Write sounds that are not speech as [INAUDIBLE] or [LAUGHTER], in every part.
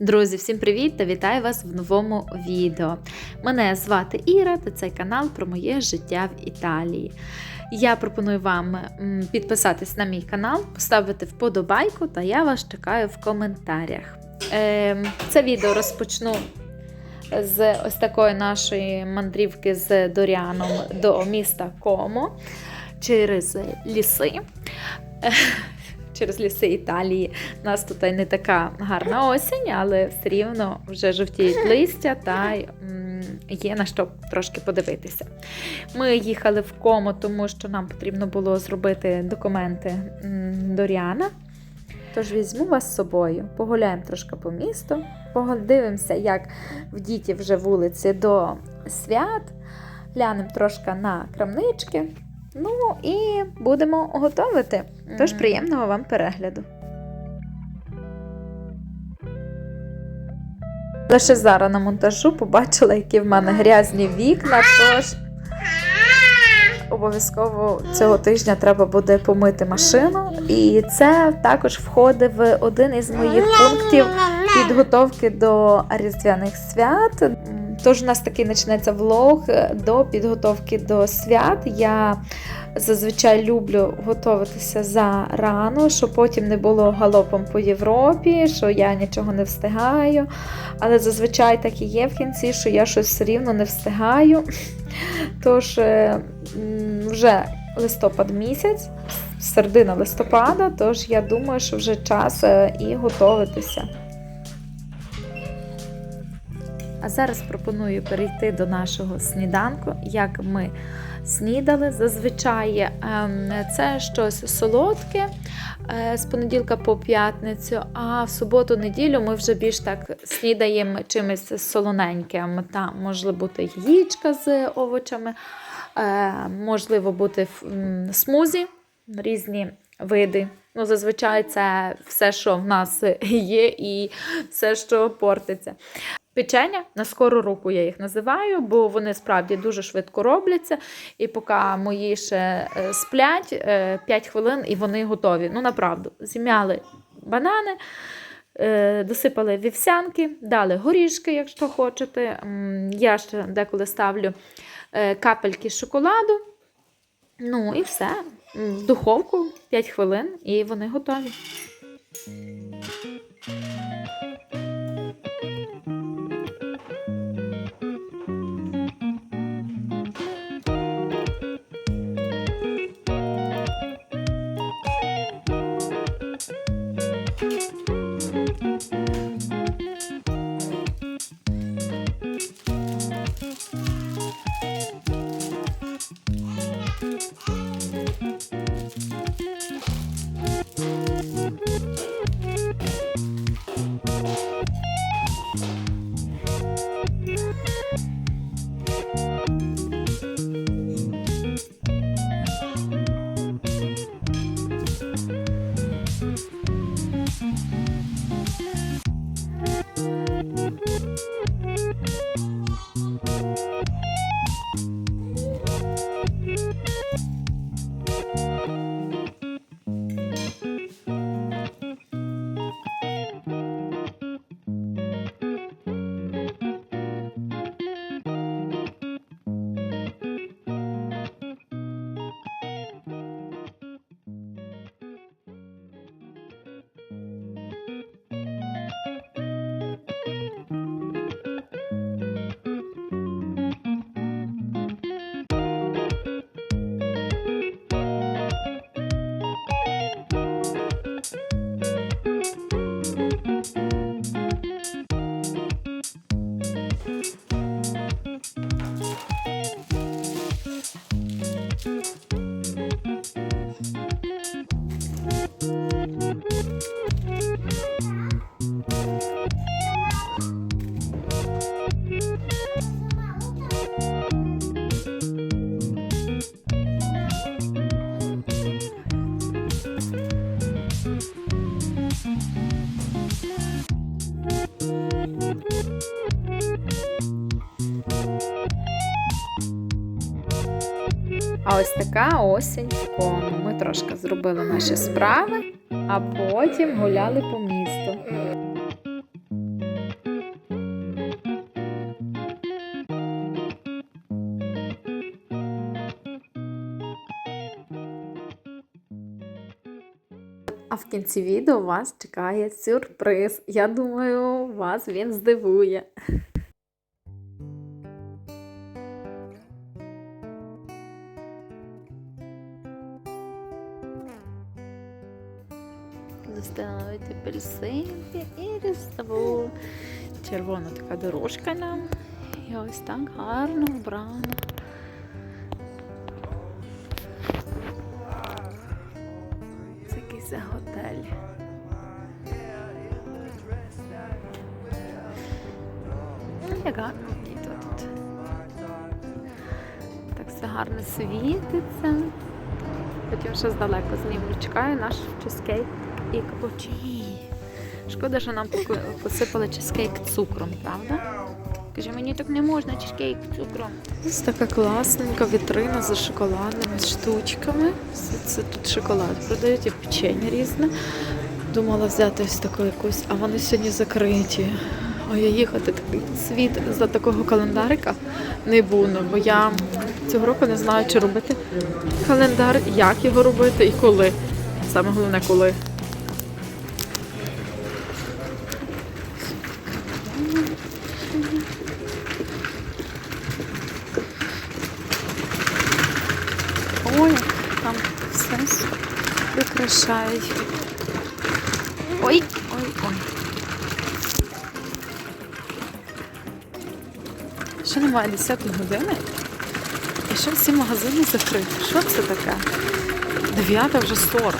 Друзі, всім привіт та вітаю вас в новому відео. Мене звати Іра та цей канал про моє життя в Італії. Я пропоную вам підписатись на мій канал, поставити вподобайку, та я вас чекаю в коментарях. Ем, Це відео розпочну з ось такої нашої мандрівки з Доріаном до міста Комо через ліси. Через ліси Італії. У нас тут не така гарна осінь, але все рівно вже жовтіють листя та є на що трошки подивитися. Ми їхали в Комо, тому що нам потрібно було зробити документи Доріана. Тож візьму вас з собою, погуляємо трошки по місту, подивимося, як в діті вже вулиці до свят, глянемо трошки на крамнички. Ну і будемо готувати. Тож приємного вам перегляду. Лише зараз на монтажу побачила, які в мене грязні вікна, тож обов'язково цього тижня треба буде помити машину. І це також входить в один із моїх пунктів підготовки до різдвяних свят. Тож у нас такий почнеться влог до підготовки до свят. Я зазвичай люблю готуватися за рано, щоб потім не було галопом по Європі, що я нічого не встигаю. Але зазвичай так і є в кінці, що я щось все рівно не встигаю. Тож е, вже листопад місяць, середина листопада, тож я думаю, що вже час е, і готуватися. А зараз пропоную перейти до нашого сніданку, як ми снідали. Зазвичай ем, це щось солодке е, з понеділка по п'ятницю, а в суботу-неділю ми вже більш так снідаємо чимось солоненьким. Там може бути яєчка з овочами, е, можливо бути смузі, різні види. Ну, зазвичай це все, що в нас є, і все, що портиться. Печення на скору руку я їх називаю, бо вони справді дуже швидко робляться. І поки мої ще е, сплять 5 хвилин і вони готові. Ну, направду, зім'яли банани, е, досипали вівсянки, дали горішки, якщо хочете. Я ще деколи ставлю е, капельки шоколаду. Ну і все. В духовку 5 хвилин і вони готові. ось така осінь в кому. Ми трошки зробили наші справи, а потім гуляли по місту. А в кінці відео вас чекає сюрприз. Я думаю, вас він здивує. Доставить апельсинки і різдво. Червона така дорожка нам. І ось так гарно вбрано. Це якийсь готель. Ну, Як гарно тут. Так все гарно світиться. Потім ще здалеку знімлю. Чекаю наш чизкейк і капучино. Шкода, що нам посипали чизкейк цукром, правда? Каже, мені так не можна, чизкейк цукром. Ось така класненька вітрина за шоколадними штучками. Все це тут шоколад продають і печення різне. Думала взяти ось таку якусь, а вони сьогодні закриті. А я їхати такий світ за такого календарика не буду, бо я цього року не знаю, чи робити календар, як його робити і коли. Саме головне, коли. Ой, там все прикрашають. Ой, ой, ой. Ще немає 10 години. І ще всі магазини закриті. Що це таке? 9 вже 40.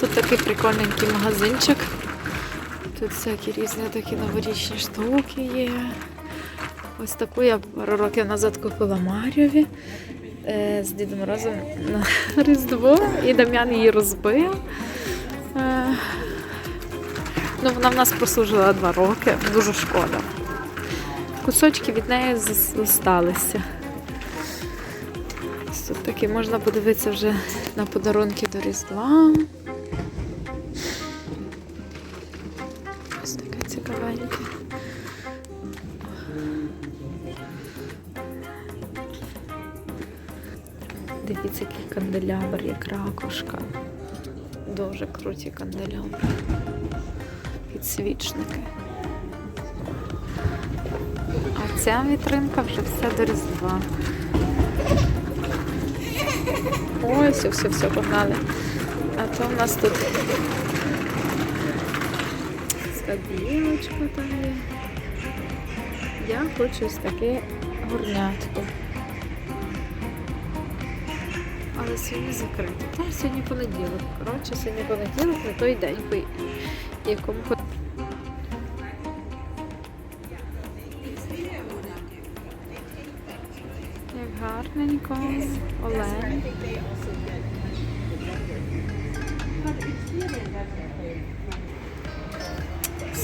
Тут такий прикольненький магазинчик. Тут всякі різні такі новорічні штуки є. Ось таку я пару років назад купила Мар'єві е, з Дідом Морозом на [LAUGHS] Різдво, і Дам'ян її розбив. Е, ну, вона в нас прослужила два роки, дуже шкода. Кусочки від неї. Ось Тут такі можна подивитися вже на подарунки до Різдва. Дивіться, який канделябр, як ракушка. Дуже круті канделябри. Підсвічники. А ця вітринка вже все до Різдва. Ось, все, все, все, погнали. А то в нас тут скабілочка там є. Я хочу ось таке горнятко. Але сьогодні закрито. Та сьогодні понеділок. Коротше, сьогодні понеділок, не той день, по якому Як гарненько. Олень.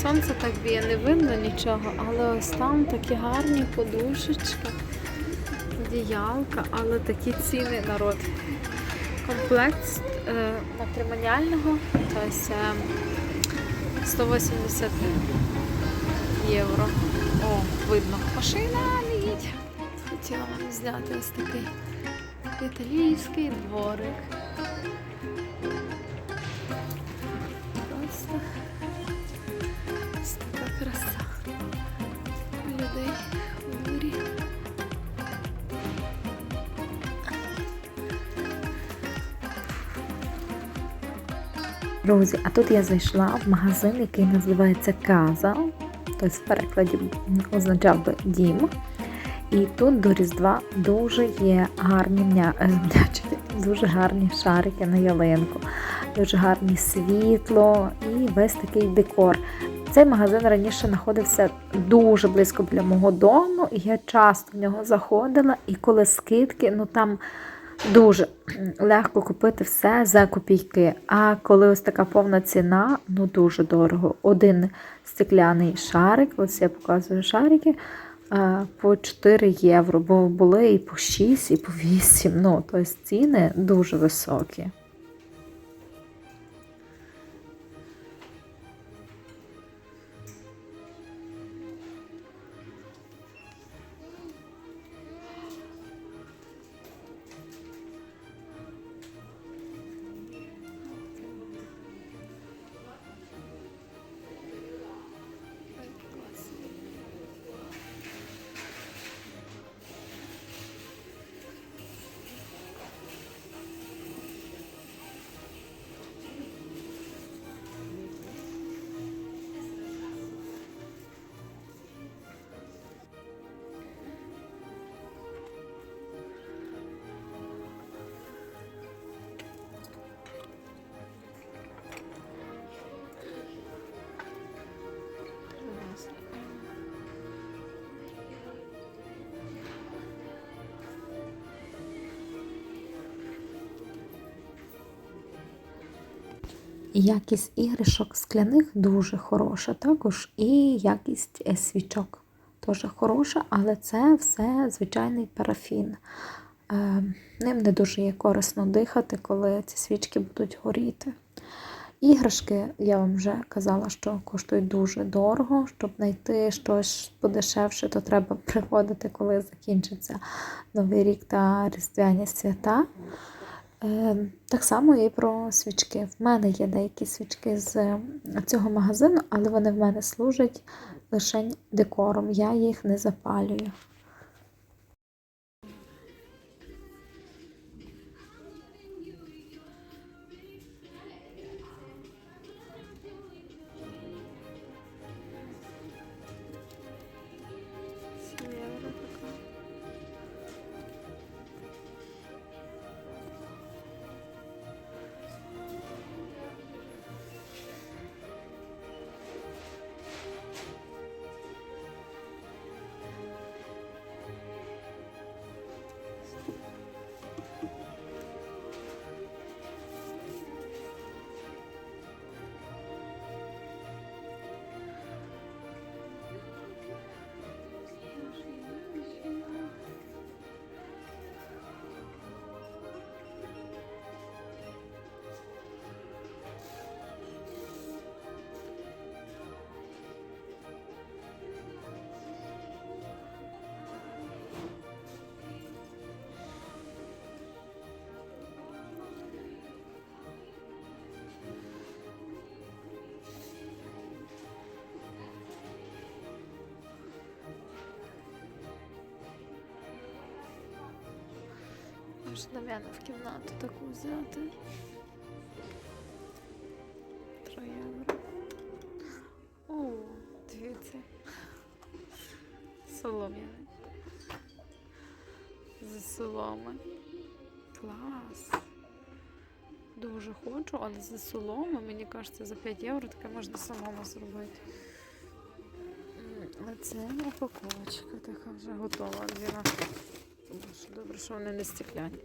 Сонце так б'є, не видно нічого, але ось там такі гарні подушечки, одіялка, але такі ціни народ. Комплект е, матримоніального, тобто е, 180 євро. О, видно. Машина їдь. Хотіла вам зняти ось такий італійський дворик. Друзі, а тут я зайшла в магазин, який називається Каза. Тобто в перекладі означав би дім. І тут до Різдва дуже є гарні е, дуже гарні шарики на ялинку, дуже гарне світло і весь такий декор. Цей магазин раніше знаходився дуже близько біля мого дому, і я часто в нього заходила, і коли скидки, ну там дуже легко купити все за копійки. А коли ось така повна ціна, ну дуже дорого. Один стекляний шарик, ось я показую шарики, по 4 євро, бо були і по 6, і по 8. Ну, тобто ціни дуже високі. Якість іграшок скляних дуже хороша, також і якість е, свічок теж хороша, але це все звичайний парафін. Е, Ним не дуже є корисно дихати, коли ці свічки будуть горіти. Іграшки, я вам вже казала, що коштують дуже дорого. Щоб знайти щось подешевше, то треба [LAUGHS] приходити, коли закінчиться Новий рік та Різдвяні свята. Е, Так само і про свічки. В мене є деякі свічки з цього магазину, але вони в мене служать лише декором. Я їх не запалюю. Може, Дам'яна в кімнату таку взяти. Три євро. О, дивіться. Солом'яний. З соломи. Клас. Дуже хочу, але за соломи, мені кажеться, за 5 євро таке можна самому зробити. А це упаковочка така вже готова. Альвіна. Добре, що вони не стекляні.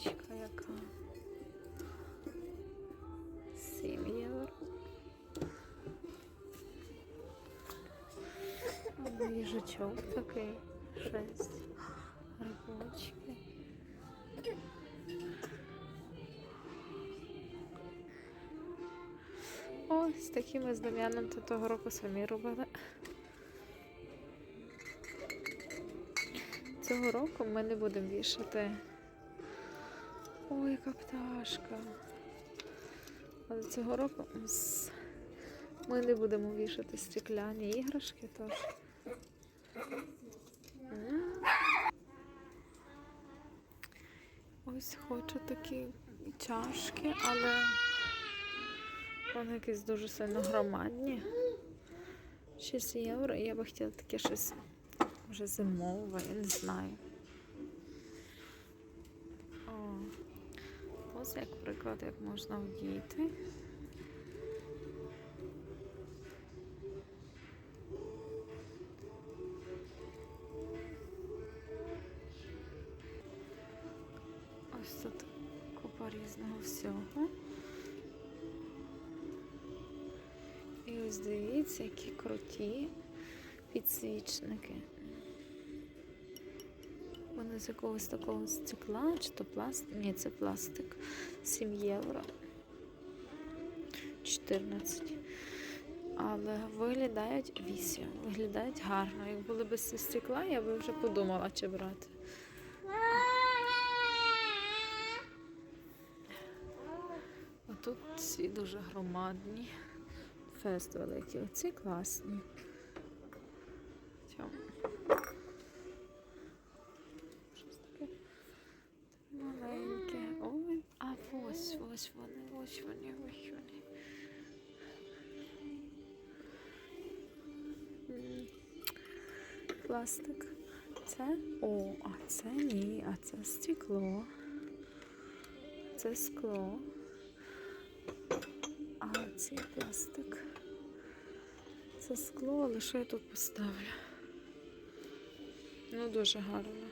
Лисичка яка. Сім євро. Їжачок такий. Шесть. Грибочки. Ось такі ми з Дам'яном то того року самі робили. Цього року ми не будемо вішати. Ой, яка пташка. Але цього року ми не будемо вішати стекляні іграшки, тож. Ось хочу такі чашки, але вони якісь дуже сильно громадні. 6 євро, і я би хотіла таке щось Може зимова, я не знаю. О, ось як приклад, як можна вдіти. Ось тут купа різного всього. І ось дивіться, які круті підсвічники. З якогось такого стекла, чи то пластик. Ні, це пластик. 7 євро. 14. Але виглядають 8. Виглядають гарно. Як були без стекла, я би вже подумала, чи брати. А тут всі дуже громадні. Фест великий. Оці класні. Цьому. Ось вони, ось вони, ось вони. Пластик. Це? О, а це ні, а це стекло. Це скло. А це пластик. Це скло, але що я тут поставлю. Ну, дуже гарно.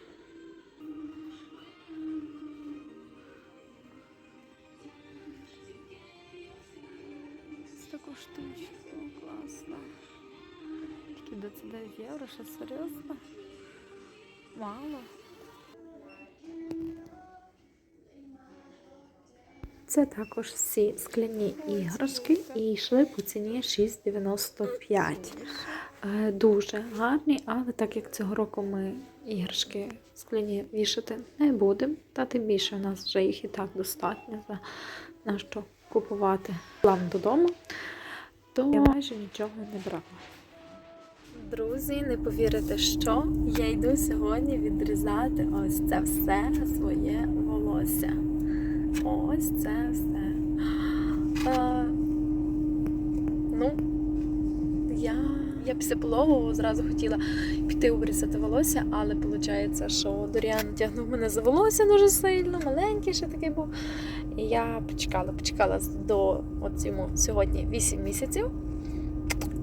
29 євро, що серйозно? Мало. Це також всі скляні іграшки і йшли по ціні 6,95. Е, Дуже гарні, але так як цього року ми іграшки скляні вішати не будемо, та тим більше у нас вже їх і так достатньо за на що купувати план додому, то я майже нічого не брала. Друзі, не повірите, що я йду сьогодні відрізати ось це все своє волосся. Ось це все. А, ну, я, я після пологового зразу хотіла піти обрізати волосся, але виходить, що Доріан тягнув мене за волосся дуже сильно, маленький ще такий був. І я почекала, почекала до от сьогодні 8 місяців.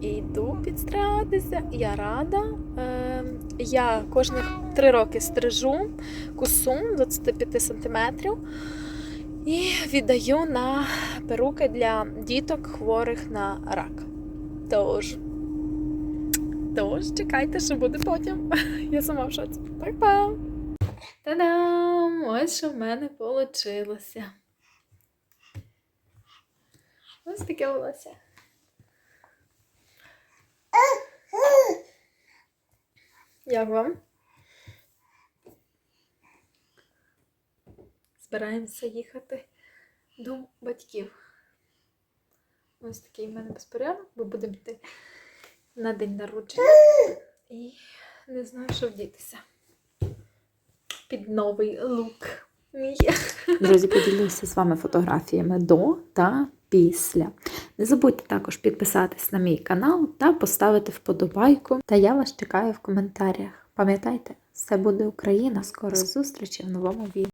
І йду підстригатися. Я рада. Е, я кожних 3 роки стрижу косу 25 сантиметрів. І віддаю на перуки для діток хворих на рак. Тож, тож чекайте, що буде потім. [LAUGHS] Я сама в шоці. Па-па! Та-дам! Ось що в мене вийшло. Ось таке волосся. Як вам? Збираємося їхати до батьків. Ось такий в мене безпорядок, бо будемо йти на день народження. І не знаю, що вдітися. Під новий лук. Друзі, поділюся з вами фотографіями до та після. Не забудьте також підписатись на мій канал та поставити вподобайку. Та я вас чекаю в коментарях. Пам'ятайте, все буде Україна. Скоро зустрічі в новому відео.